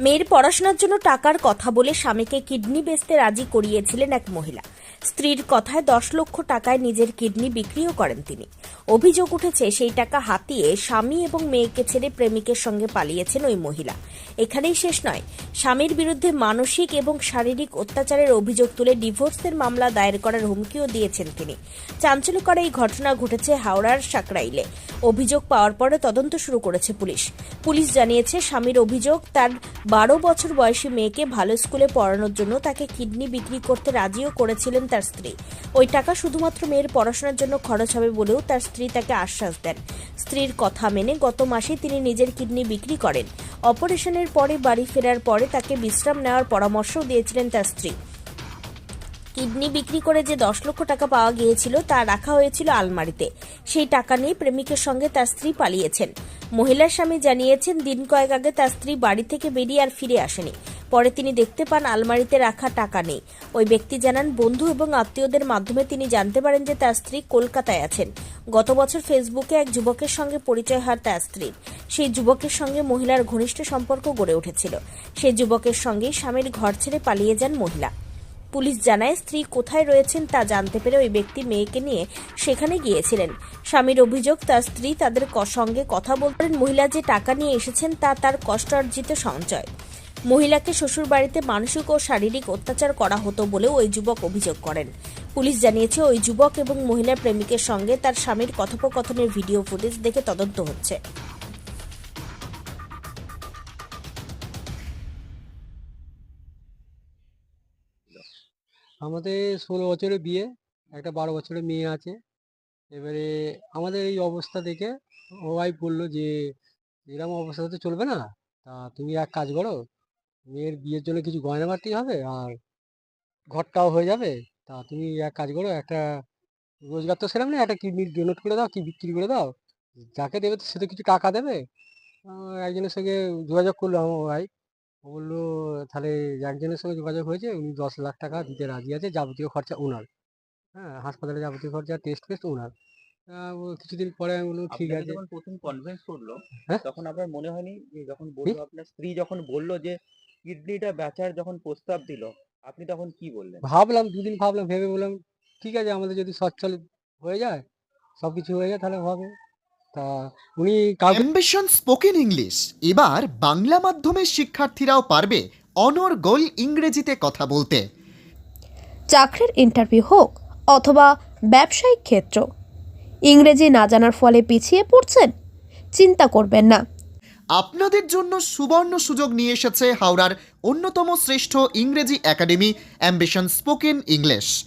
মেয়ের পড়াশোনার জন্য টাকার কথা বলে স্বামীকে কিডনি বেচতে রাজি করিয়েছিলেন এক মহিলা। স্ত্রীর কথায় দশ লক্ষ টাকায় নিজের কিডনি বিক্রিও করেন তিনি। অভিযোগ উঠেছে, সেই টাকা হাতিয়ে স্বামী এবং মেয়েকে ছেড়ে প্রেমিকের সঙ্গে পালিয়েছেন ওই মহিলা। এখানেই শেষ নয়, স্বামীর বিরুদ্ধে মানসিক এবং শারীরিক অত্যাচারের অভিযোগ তুলে ডিভোর্সের মামলা দায়ের করার হুমকিও দিয়েছেন তিনি। চাঞ্চল্যকর এই ঘটনা ঘটেছে হাওড়ার সাকরাইলে অভিযোগ পাওয়ার পরে তদন্ত শুরু করেছে পুলিশ। পুলিশ জানিয়েছে, স্বামীর অভিযোগ, তার বারো বছর বয়সী মেয়েকে ভালো স্কুলে পড়ানোর জন্য তাকে কিডনি বিক্রি করতে রাজিও করেছিলেন তার স্ত্রী। ওই টাকা শুধুমাত্র মেয়ের পড়াশোনার জন্য খরচ হবে বলেও তার স্ত্রী তাকে আশ্বাস দেন। স্ত্রীর কথা মেনে গত মাসে তিনি নিজের কিডনি বিক্রি করেন। অপারেশনের পরে বাড়ি ফেরার পরে তাকে বিশ্রাম নেওয়ার পরামর্শও দিয়েছিলেন তার স্ত্রী। কিডনি বিক্রি করে যে দশ লক্ষ টাকা পাওয়া গিয়েছিল, তা রাখা হয়েছিল আলমারিতে। সেই টাকা নিয়ে প্রেমিকের সঙ্গে তার স্ত্রী পালিয়েছেন। মহিলার স্বামী জানিয়েছেন, দিন কয়েক আগে তার স্ত্রী বাড়ি থেকে বেরিয়ে আর ফিরে আসেনি। পরে তিনি দেখতে পান আলমারিতে রাখা টাকা নেই। ওই ব্যক্তি জানান, বন্ধু এবং আত্মীয়দের মাধ্যমে তিনি জানতে পারেন যে তার স্ত্রী কলকাতায় আছেন। গত বছর ফেসবুকে এক যুবকের সঙ্গে পরিচয় হয় তার স্ত্রীর। সেই যুবকের সঙ্গে মহিলার ঘনিষ্ঠ সম্পর্ক গড়ে উঠেছিল। সেই যুবকের সঙ্গেই স্বামীর ঘর ছেড়ে পালিয়ে যান মহিলা। পুলিশ জানায় স্ত্রী কোথায় রয়েছেন তা জানতে পেরে ওই ব্যক্তি মেয়েকে নিয়ে সেখানে গিয়েছিলেন। স্বামীর অভিযোগ, তার স্ত্রী তাদের সঙ্গে কথা বলতেন মহিলা যে টাকা নিয়ে এসেছেন তা তার কষ্টার্জিত সঞ্চয়। মহিলাকে শ্বশুর বাড়িতে মানসিক ও শারীরিক অত্যাচার করা হতো বলেও ওই যুবক অভিযোগ করেন। পুলিশ জানিয়েছে, ওই যুবক এবং মহিলার প্রেমিকের সঙ্গে তার স্বামীর কথোপকথনের ভিডিও ফুটেজ দেখে তদন্ত হচ্ছে। আমাদের ষোলো বছরের বিয়ে, একটা বারো বছরের মেয়ে আছে। এবারে আমাদের এই অবস্থা দেখে ওয়াইফ বলল যে, এরকম অবস্থা তো চলবে না। তা তুমি এক কাজ করো, মেয়ের বিয়ের জন্য কিছু গয়না বাড়তি হবে আর ঘরটাও হয়ে যাবে। তা তুমি এক কাজ করো, একটা রোজগার তো সেরকম নেই, একটা কিডনি ডোনেট করে দাও, কি বিক্রি করে দাও। যাকে দেবে সে তো কিছু টাকা দেবে। একজনের সঙ্গে যোগাযোগ করল আমার ওয়াইফ ও বলল তাহলে একজনের সঙ্গে যোগাযোগ হয়েছে? উনি দশ লাখ টাকা দিতে রাজি আছে যাবতীয় খরচা ওনার। হ্যাঁ হাসপাতালে যাবতীয় খরচা টেস্ট ফেস্ট ওনার। কিছুদিন পরে আমি বললাম ঠিক আছে। যখন প্রথম কনভিন্স করল হ্যাঁ? তখন আপনার মনে হয়নি যে যখন বলল আপনার স্ত্রী যখন বলল যে কিডনিটা বেচার যখন প্রস্তাব দিল আপনি তখন কি বললেন? ভাবলাম দুদিন ভাবলাম ভেবে বললাম ঠিক আছে আমাদের যদি সচ্ছল হয়ে যায় সব কিছু হয়ে যায় তাহলে হবে তা উনি কাউকে অ্যাম্বিশন স্পোকেন ইংলিশ এবার বাংলা মাধ্যমের শিক্ষার্থীরাও পারবে অনর্গল ইংরেজিতে কথা বলতে। চাকরির ইন্টারভিউ হোক অথবা ব্যবসায়িক ক্ষেত্র। ইংরেজি না জানার ফলে পিছিয়ে পড়ছেন? চিন্তা করবেন না। আপনাদের জন্য সুবর্ণ সুযোগ নিয়ে এসেছে হাওড়ার অন্যতম শ্রেষ্ঠ ইংরেজি একাডেমি অ্যাম্বিশন স্পোকেন ইংলিশ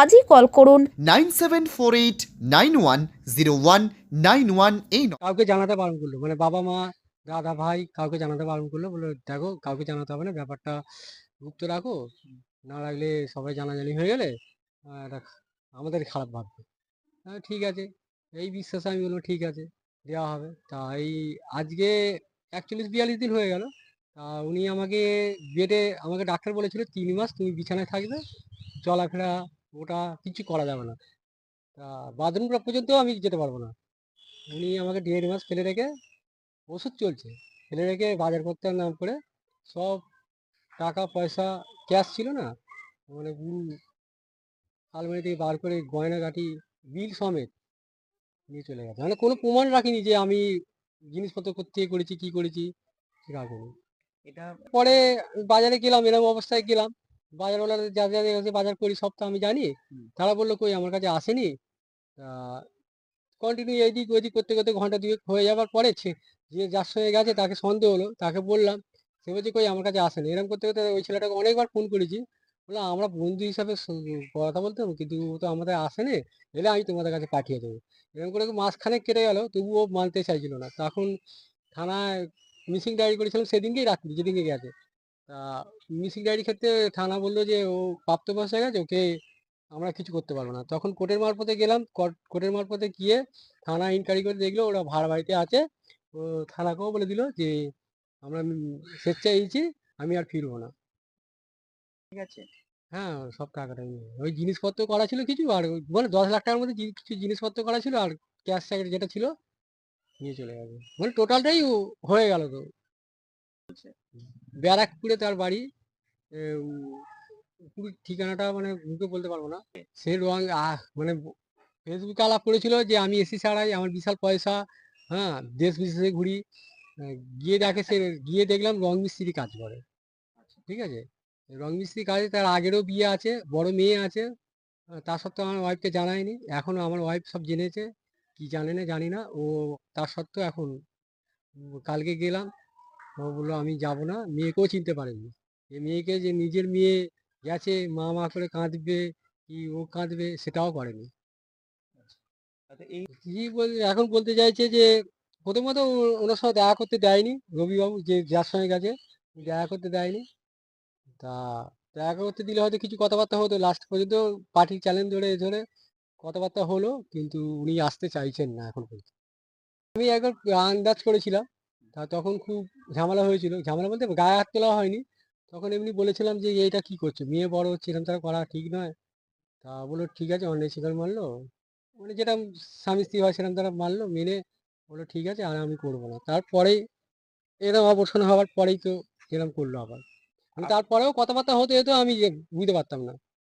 আজই কল করুন। Nine seven four eight nine one zero one nine one এই কাউকে জানাতে বারণ করল মানে বাবা মা দাদা ভাই কাউকে জানাতে বারণ করল বলল দেখো কাউকে জানাতে হবে না ব্যাপারটা গুপ্ত রাখো না রাখলে সবাই জানাজানি হয়ে গেলে আমাদের খারাপ ভাববে। হ্যাঁ ঠিক আছে এই বিশ্বাসে আমি বললাম ঠিক আছে দেওয়া হবে। তা এই আজকে একচল্লিশ বিয়াল্লিশ দিন হয়ে গেল তা উনি আমাকে বেডে আমাকে ডাক্তার বলেছিল তিন মাস তুমি বিছানায় থাকবে চলাফেরা ওটা কিছু করা যাবে না। তা বাথরুম পর্যন্ত আমি যেতে পারব না। উনি আমাকে দেড় মাস ফেলে রেখে ওষুধ চলছে। ফেলে রেখে বাজার করতে নাম করে সব টাকা পয়সা ক্যাশ ছিল না মানে আলমারি থেকে বার করে গয়নাগাটি বিল সমেত নিয়ে চলে গেছে। মানে কোনো প্রমাণ রাখিনি যে আমি জিনিসপত্র কোথেকে করেছি কি করেছি রাখিনি এটা পরে বাজারে গেলাম এরকম অবস্থায় গেলাম। বাজারওয়ালার যা যা কাছে বাজার করি সব তো আমি জানি। তারা বলল কই আমার কাছে আসেনি? কন্টিনিউ এইদিক ওইদিক করতে করতে ঘণ্টা দুয়েক হয়ে যাওয়ার পরে যে যার সঙ্গে গেছে তাকে সন্দেহ হলো। তাকে বললাম সে বলছে কই আমার কাছে আসেনি। এরকম করতে করতে ওই ছেলেটাকে অনেকবার ফোন করেছি। বললাম আমরা বন্ধু হিসাবে কথা বলতাম কিন্তু ও তো আমাদের আসেনি এলে আমি তোমাদের কাছে পাঠিয়ে দেবো। এরকম করে মাঝখানে কেটে গেল তবুও মানতে চাইছিল না। তখন থানায় মিসিং ডায়েরি করেছিলাম সেদিনকেই রাত্রি যেদিনকে গেছে। তা মিসিং ডায়েরি ক্ষেত্রে থানা বলল যে ও প্রাপ্তবয়স হয়ে গেছে ওকে আমরা কিছু করতে পারব না। তখন কোর্টের মারফতে গেলাম কোর্ট- কোর্টের মারফতে গিয়ে থানা ইনকোয়ারি করে দেখল ওরা ভাড়া বাড়িতে আছে। ও থানাকেও বলে দিল যে আমরা স্বেচ্ছায় এইছি আমি আর ফিরবো না। ঠিক আছে। হ্যাঁ সব টাকাটা নিয়ে। ওই জিনিসপত্র করা ছিল কিছু আর মানে দশ লাখ টাকার মধ্যে কিছু জিনিসপত্র করা ছিল আর ক্যাশ ট্যাশ যেটা ছিল নিয়ে চলে গেছে। মানে টোটালটাই ও- হয়ে গেল তো। ব্যারাকপুরে তার বাড়ি পুরো ঠিকানাটা মানে মুখে বলতে পারব না। সে রং মানে ফেসবুকে আলাপ করেছিল যে আমি এসি ছাড়াই আমার বিশাল পয়সা হ্যাঁ দেশ বিদেশে ঘুরি। গিয়ে দেখে সে গিয়ে দেখলাম রং মিস্ত্রি কাজ করে। ঠিক আছে? রং মিস্ত্রি কাজে তার আগেরও বিয়ে আছে বড় মেয়ে আছে। আহ, তা সত্ত্বেও আমার ওয়াইফকে জানায়নি। এখনও আমার ওয়াইফ সব জেনেছে। কি জানে না জানি না। ও তার সত্ত্বেও এখন কালকে গেলাম। ও বলল আমি যাব না। মেয়েকেও চিনতে পারেনি। যে মেয়েকে যে নিজের মেয়ে গেছে মা মা করে কাঁদবে কি ও কাঁদবে সেটাও করেনি। আচ্ছা। এই কি বল এখন বলতে চাইছে যে প্রথমত ও- ওনার সঙ্গে দেখা করতে দেয়নি রবিবাবু যে যার সঙ্গে গেছে দেখা করতে দেয়নি। তা দেখা করতে দিলে হয়তো কিছু কথাবার্তা হতো লাস্ট পর্যন্ত পার্টির চ্যালেঞ্জ ধরে এ ধরে কথাবার্তা হলো কিন্তু উনি আসতে চাইছেন না এখন পর্যন্ত। আমি একবার আন্দাজ করেছিলাম তা তখন খুব ঝামেলা হয়েছিল। ঝামেলা বলতে গায়ে হাত তোলা হয়নি। তখন এমনি বলেছিলাম যে এইটা কি করছ? মেয়ে বড় হচ্ছে এরকম তারা করা ঠিক নয়? তা বলল ঠিক আছে। অন্যায় স্বীকার মানলো মানে যেটা স্বামী স্ত্রী হয় সেরকম তারা মানলো মেনে বলল ঠিক আছে আর আমি করব না। তারপরেই এরকম অবসান হওয়ার পরেই তো এরকম করল আবার। মানে তারপরেও কথাবার্তা হতে হতো আমি বুঝতে পারতাম না।